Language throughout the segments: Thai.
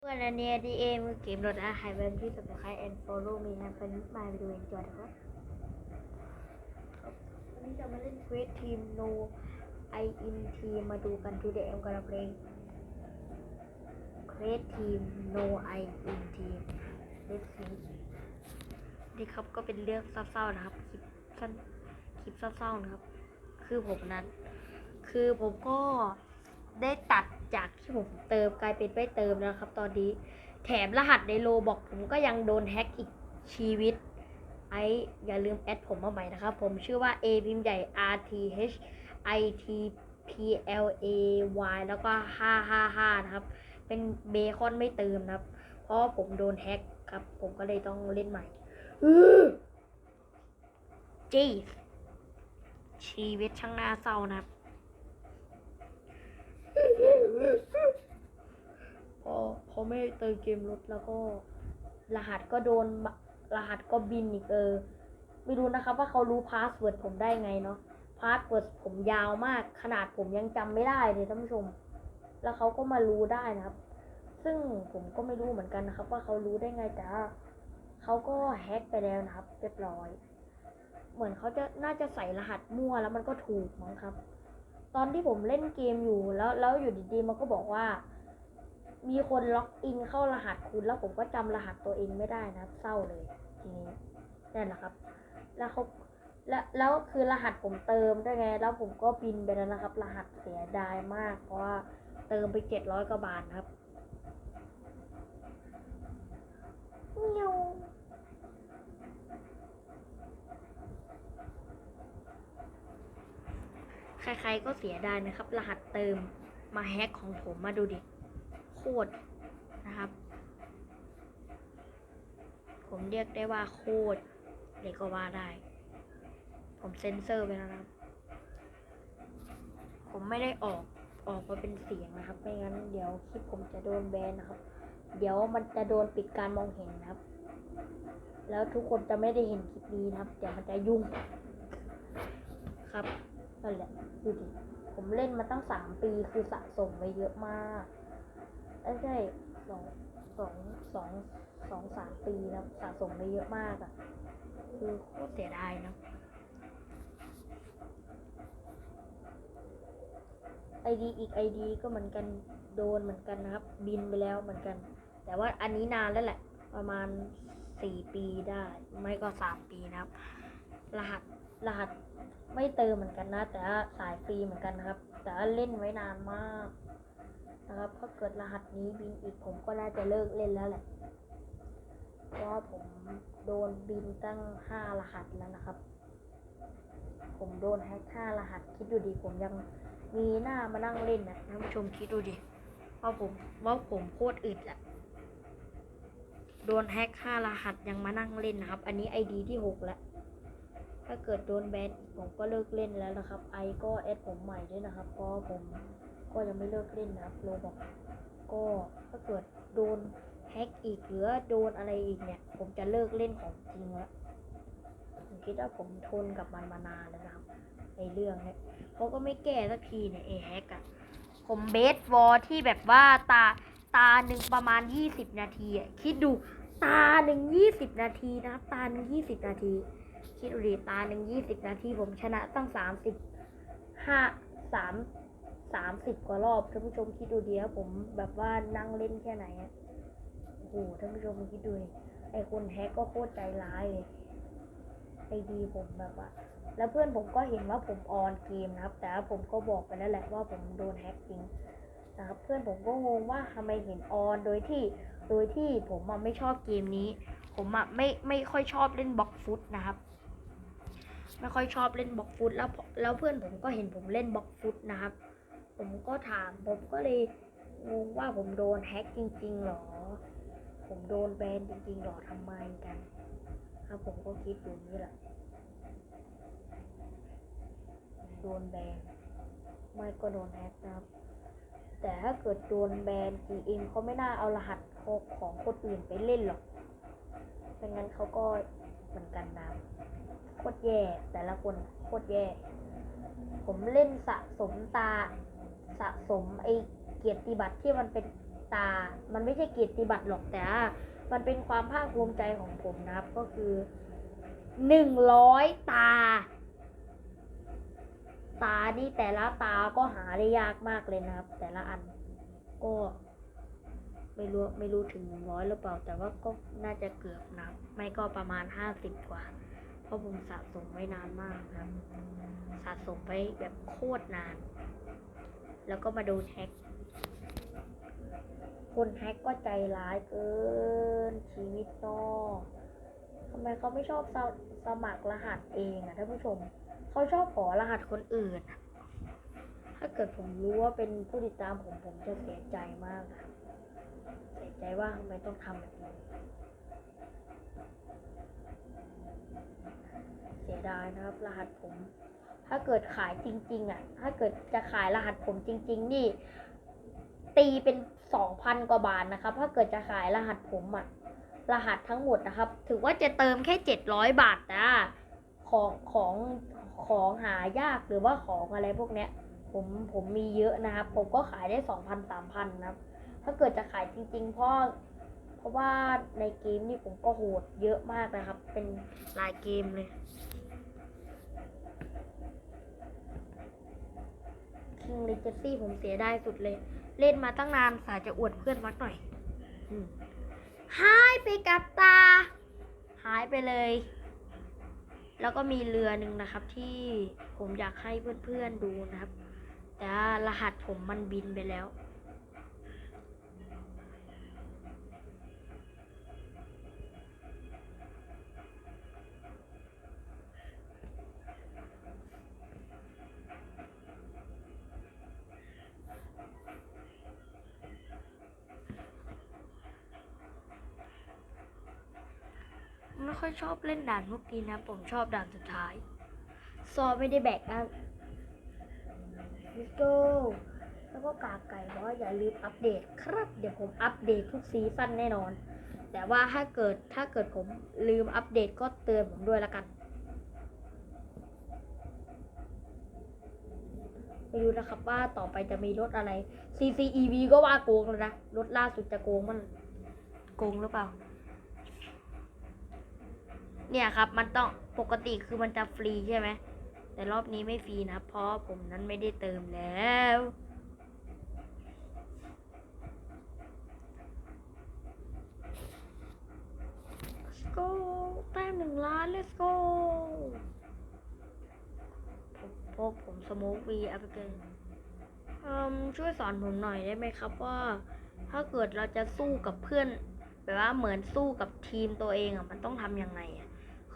เพื่อนอันเนี้ยดีเอมือเกมรถอาหารแบบที่สำคัญแอนโฟโลมีนะเป็นมาไปดูเอ็นจอยนะครับวันนี้จะมาเล่นเควสทีมโนไออินทีมาดูกันทูเดย์เอ็มกำลังเพลงเควสทีมโนไออินทีเลสซีนี่ครับก็เป็นเรื่องเศร้าๆนะครับคลิปสั้นคลิปเศร้าๆนะครับ คือผมนั้น คือผมก็ได้ตัด จากที่ผมเติมกลายเป็นไม่เติมแล้วครับ ตอนนี้ แถมรหัสในโลบอกผมก็ยังโดนแฮ็กอีกชีวิต ไออย่าลืมแอดผมมาใหม่นะครับ ผมชื่อว่า A พิมพ์ใหญ่ R T H I T P L A Y แล้วก็ 555 นะครับ เป็นเบคอนไม่เติมนะครับ เพราะผมโดนแฮ็กครับ ผมก็เลยต้องเล่นใหม่จีชีวิตช่างน่าเศร้านะครับ พอพอ ไม่เติมเกมรถแล้วก็ รหัสก็โดนรหัสก็บินอีกเออ ไม่รู้นะครับว่าเขารู้พาสเวิร์ดผมได้ไงเนาะพาสเวิร์ดผมยาวมาก ขนาดผมยังจำไม่ได้เลยท่านผู้ชม แล้วเขาก็มารู้ได้นะครับ ซึ่งผมก็ไม่รู้เหมือนกันนะครับ ว่าเขารู้ได้ไงแต่เขาก็แฮ็กไปแล้วนะครับ เรียบร้อย เหมือนเขาจะน่าจะใส่รหัสมั่วแล้วมันก็ถูกมั้งครับ ตอนที่ผมเล่นเกมอยู่แล้วแล้วอยู่ดีๆมันก็บอกว่า มีคนล็อกอินเข้ารหัสคุณแล้วผมก็จำรหัสตัวเองไม่ได้นะเศร้าเลยทีนี้นั่นแหละครับ แล้วเขาแล้วแล้วคือรหัสผมเติมด้วยไง แล้วผมก็บินไปแล้วนะครับ รหัสเสียดายมาก เพราะว่าเติมไปเจ็ดร้อยกว่าบาทครับเงี้ยวใครๆก็เสียดายนะครับ รหัสเติมมาแฮกของผมมาดูดิ โคตรนะครับ ผมเรียกได้ว่าโคตรเลยก็ว่าได้ ผมเซ็นเซอร์ไปแล้วนะครับ ผมไม่ได้ออกออกมาเป็นเสียงนะครับไม่งั้นเดี๋ยวคลิปผมจะโดนแบนนะครับ เดี๋ยวมันจะโดนปิดการมองเห็นนะครับ แล้วทุกคนจะไม่ได้เห็นคลิปนี้นะครับเดี๋ยวมันจะยุ่ง ครับนั่นแหละดูดิผมเล่นมาตั้งสามปีคือสะสมไว้เยอะมาก ไม่ใช่สองสองสองสองสามปีนะสะสมไว้เยอะมากอะ่ะ คือโคตรเสียดายนะไอดีอีกไอดีก็เหมือนกันโดนเหมือนกันนะครับ บินไปแล้วเหมือนกัน แต่ว่าอันนี้นานแล้วแหละ ประมาณสี่ปีได้ ไม่ก็สามปีนะครับ รหัสรหัสไม่เติมเหมือนกันนะ แต่สายฟรีเหมือนกันนะครับ แต่เล่นไว้นานมาก นะครับถ้าเกิดรหัสนี้บินอีกผมก็น่าจะเลิกเล่นแล้วแหละเพราะผมโดนบินตั้งห้ารหัสแล้วนะครับ ผมโดนแฮกห้ารหัสคิดดูดิผมยังมีหน้ามานั่งเล่นนะท่านผู้ชมคิดดูดิว่าผมว่าผมโคตรอึดอะโดนแฮกห้ารหัสยังมานั่งเล่นนะครับ อันนี้ไอดีที่หกแล้วถ้าเกิดโดนแบนผมก็เลิกเล่นแล้วนะครับ ไอก็แอดผมใหม่ด้วยนะครับเพราะผม ก็ยังไม่เลิกเล่นนะครับโลบอกก็ถ้าเกิดโดนแฮกอีกหรือโดนอะไรอีกเนี่ย ผมจะเลิกเล่นของจริงแล้วผมคิดว่าผมทนกับมันมานานแล้วนะครับในเรื่องเนี่ยเขาก็ไม่แก้สักทีเนี่ยไอแฮกอะผมเบสวอลที่แบบว่าตาตาหนึ่งประมาณยี่สิบนาทีอะคิดดูตาหนึ่งยี่สิบนาทีนะครับ ตาหนึ่งยี่สิบนาที คิดดูดิตาหนึ่งยี่สิบนาที ผมชนะตั้งสามสิบห้าสาม สามสิบกว่ารอบท่านผู้ชมคิดดูดิครับผมแบบว่านั่งเล่นแค่ไหนอะโอ้โหท่านผู้ชมคิดดูไอคนแฮกก็โคตรใจร้ายเลยไอดีผมแบบว่า แล้วเพื่อนผมก็เห็นว่าผมออนเกมนะครับ แต่ผมก็บอกไปแล้วแหละว่าผมโดนแฮกจริงนะครับเพื่อนผมก็งงว่าทำไมเห็นออนโดยที่โดยที่ผมอะไม่ชอบเกมนี้ ผมอะไม่ไม่ค่อยชอบเล่นบล็อกฟุตนะครับ ไม่ค่อยชอบเล่นบล็อกฟุตแล้วแล้วเพื่อนผมก็เห็นผมเล่นบล็อกฟุตนะครับ ผมก็ถามผมก็เลยงงว่าผมโดนแฮ็กจริงๆหรอ ผมโดนแบนจริงๆหรอทำไมกัน ครับผมก็คิดอยู่นี่แหละโดนแบนไม่ก็โดนแฮ็กนะครับ แต่ถ้าเกิดโดนแบนจริงๆเขาไม่น่าเอารหัสของคนอื่นไปเล่นหรอกไม่งั้นเขาก็เหมือนกันนะโคตรแย่แต่ละคนโคตรแย่ ผมเล่นสะสมตา สะสมไอเกียรติบัตรที่มันเป็นตา มันไม่ใช่เกียรติบัตรหรอกแต่ มันเป็นความภาคภูมิใจของผมนะครับ ก็คือหนึ่งร้อยตา ตานี่แต่ละตาก็หาได้ยากมากเลยนะครับ แต่ละอันก็ไม่รู้ไม่รู้ถึงหนึ่งร้อยหรือเปล่า แต่ว่าก็น่าจะเกือบนะไม่ก็ประมาณห้าสิบกว่า เพราะผมสะสมไว้นานมากครับสะสมไว้แบบโคตรนาน แล้วก็มาโดนแฮก คนแฮกก็ใจร้ายเกิน ชีวิตนอกทำไมเขาไม่ชอบสมสมัครรหัสเองอะท่านผู้ชม เขาชอบขอรหัสคนอื่น ถ้าเกิดผมรู้ว่าเป็นผู้ติดตามผมผมจะเสียใจมากเสียใจว่าทำไมต้องทำแบบนี้เสียดายนะครับ รหัสผม ถ้าเกิดขายจริง ๆ อะ ถ้าเกิดจะขายรหัสผมจริง ๆ นี่ ตีเป็นสองพันกว่าบาทนะครับ ถ้าเกิดจะขายรหัสผมอะ รหัสทั้งหมดนะครับ ถือว่าจะเติมแค่เจ็ดร้อยบาทนะของของของหายากหรือว่าของอะไรพวกเนี้ย ผมผมมีเยอะนะครับ ผมก็ขายได้สองพันสามพันนะครับ ถ้าเกิดจะขายจริง ๆ เพราะเพราะว่าในเกมนี่ผมก็โหดเยอะมากนะครับ เป็นหลายเกมเลย คิงเลเจซี่ผมเสียได้สุดเลย เล่นมาตั้งนานสายจะอวดเพื่อนสักหน่อยอืมหายไปกับตา หายไปเลย แล้วก็มีเรือหนึ่งนะครับ ที่ผมอยากให้เพื่อนๆดูนะครับ แต่ว่ารหัสผมมันบินไปแล้ว ค่อยชอบเล่นด่านพวกนี้นะ ผมชอบด่านสุดท้าย ซอไม่ได้แบกนะ Let's go แล้วก็กากไก่บอกว่าอย่าลืมอัปเดตครับ เดี๋ยวผมอัปเดตทุกซีซั่นแน่นอน แต่ว่าถ้าเกิดถ้าเกิดผมลืมอัปเดตก็เตือนผมด้วยละกันไม่รู้นะครับว่าต่อไปจะมีรถอะไร CCEV ก็ว่าโกงแล้วนะ รถล่าสุดจะโกงมัน โกงหรือเปล่า เนี่ยครับมันต้องปกติคือมันจะฟรีใช่ไหมแต่รอบนี้ไม่ฟรีนะเพราะผมนั้นไม่ได้เติมแล้ว let's go แต้มหนึ่งล้าน let's go ผมพบผมสโมกวีแอปเปิลช่วยสอนผมหน่อยได้ไหมครับว่าถ้าเกิดเราจะสู้กับเพื่อนแบบว่าเหมือนสู้กับทีมตัวเองอะมันต้องทำยังไงอะ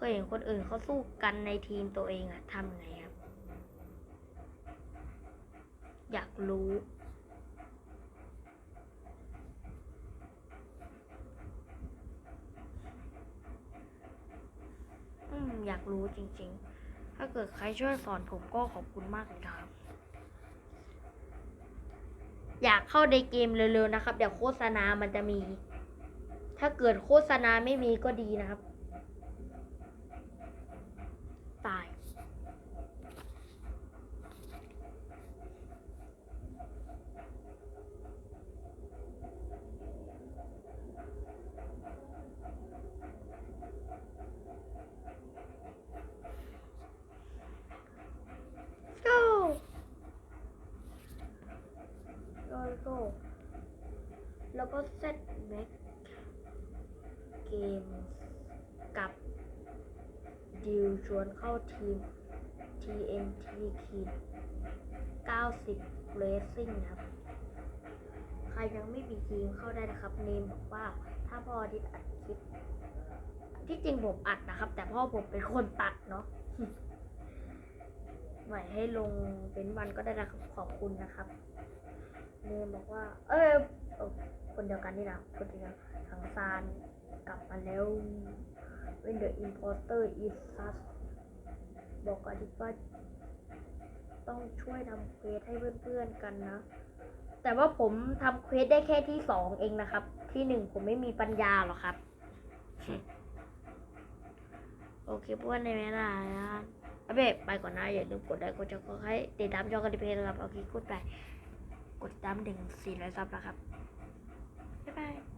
ยเห็นคนอื่นเขาสู้กันในทีมตัวเองอะทำไงครับ อยากรู้ อืม อยากรู้จริง ๆ ถ้าเกิดใครช่วยสอนผมก็ขอบคุณมากเลยครับ อยากเข้าในเกมเร็วๆนะครับ เดี๋ยวโฆษณามันจะมี ถ้าเกิดโฆษณาไม่มีก็ดีนะครับ ตาย go go go แล้วก็ set back เกมกับดิวชว นเข้าทีม TNT ขีด90 Racing ครับ ใครยังไม่มีทีมเข้าได้นะครับ เนมบอกว่าถ้าพ่ออาทิตย์อัดคลิป ที่จริงผมอัดนะครับ แต่พ่อผมเป็นคนตัดเนาะใหมายให้ลงเป็นวันก็ได้นะครับขอบคุณนะครับ เนมบอกว่า เอยเอ่อคนเดียวกันนี่นะคนเดียวกันทางซานกลับมาแล้ว when the importer is us บอกอธิว่าต้องช่วยทำเควสให้เพื่อนๆกันนะ แต่ว่าผมทำเควสได้แค่ที่สองเองนะครับ ที่หนึ่งผมไม่มีปัญญาหรอกครับ โอเคเพื่อนในเวลานะอาเบบไปก่อนนะอย่าลืมกดไลค์กดแชร์กดให้ติดตามช่อกันดิเพลนะครับโอเคกดไปกดติดตามถึงสี่ร้อยซับนะครับ บ๊ายบาย